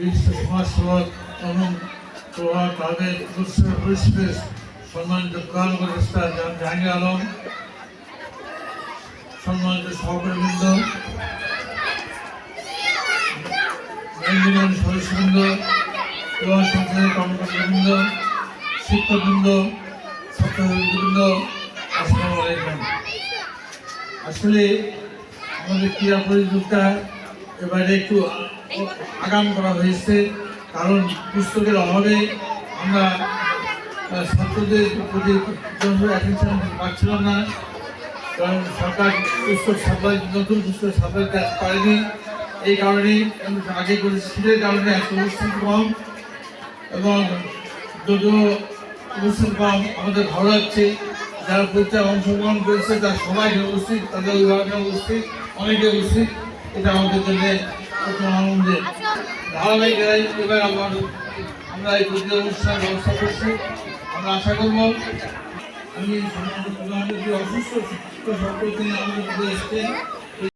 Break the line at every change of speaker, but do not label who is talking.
সমাজসেবক এবং প্রভাব তাদের পরিষদের সম্মানিত উপদেষ্টা জাহান- জাহাঙ্গীর আলম সম্মানিত সহকর্মীবৃন্দ আইনজীবী সদস্যবৃন্দ প্রধান সংসদের কর্মকর্তাবৃন্দ শিক্ষকবৃন্দ ছাত্রবৃন্দ আসসালামু আলাইকুম আসলে আমাদের ক্রীড়া প্রতিযোগিতা এবারে একটু আগাম করা হয়েছে। কারণ পুস্তকের অভাবে আমরা ছাত্রদের প্রতি অ্যাটেনশন পাচ্ছিলাম না। কারণ সরকার পুস্তক সাপ্লাই, নতুন পুস্তক সাপ্লাই করতে পারেনি এই কারণে আগে করে শীতের কারণে অনুষ্ঠান কম। এবং যদিও অনুষ্ঠান কম, আমাদের ভালো লাগছে। যারা পরীক্ষায় অংশগ্রহণ করেছে, তার সবাই উপস্থিত, তাদের অভিভাবকরা উপস্থিত, অনেকে উপস্থিত। এটা আমাদের জন্য আনন্দের ধারাবাহিক এবার আমার আমরা এই প্রতি অনুষ্ঠান ব্যবস্থা করছি। আমরা আশা করব, আমি অসুস্থ সকল তিনি আমাদের এসছেন